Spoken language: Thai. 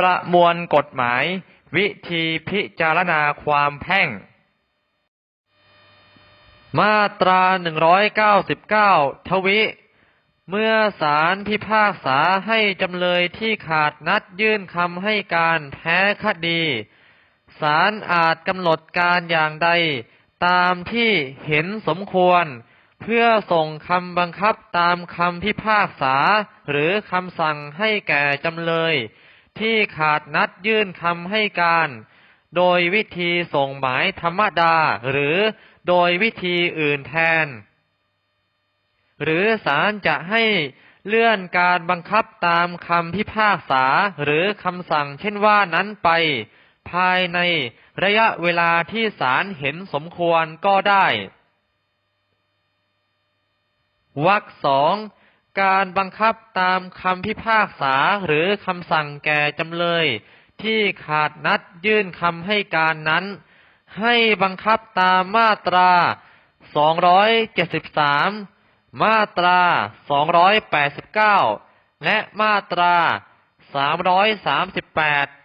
ประมวลกฎหมาย วิธีพิจารณาความแพ่ง มาตรา 199 ทวิ เมื่อศาลพิพากษาให้จำเลยที่ขาดนัดยื่นคำให้การแพ้คดีศาลอาจกำหนดการอย่างใดตามที่เห็นสมควร เพื่อส่งคำบังคับตามคำพิพากษา หรือคำสั่งให้แก่จำเลย ที่ขาดนัดยื่นคำให้การ โดยวิธีส่งหมายธรรมดา หรือโดยวิธีอื่นแทน หรือศาลจะให้เลื่อนการบังคับตามคำพิพากษาหรือคำสั่งเช่นว่านั้นไป ภายในระยะเวลาที่ศาลเห็นสมควรก็ได้วรรคสอง การบังคับตามคำพิพากษาหรือคำสั่งแก่จำเลย ที่ขาดนัดยื่นคำให้การนั้น ให้บังคับตามมาตรา 273 มาตรา 289 และมาตรา 338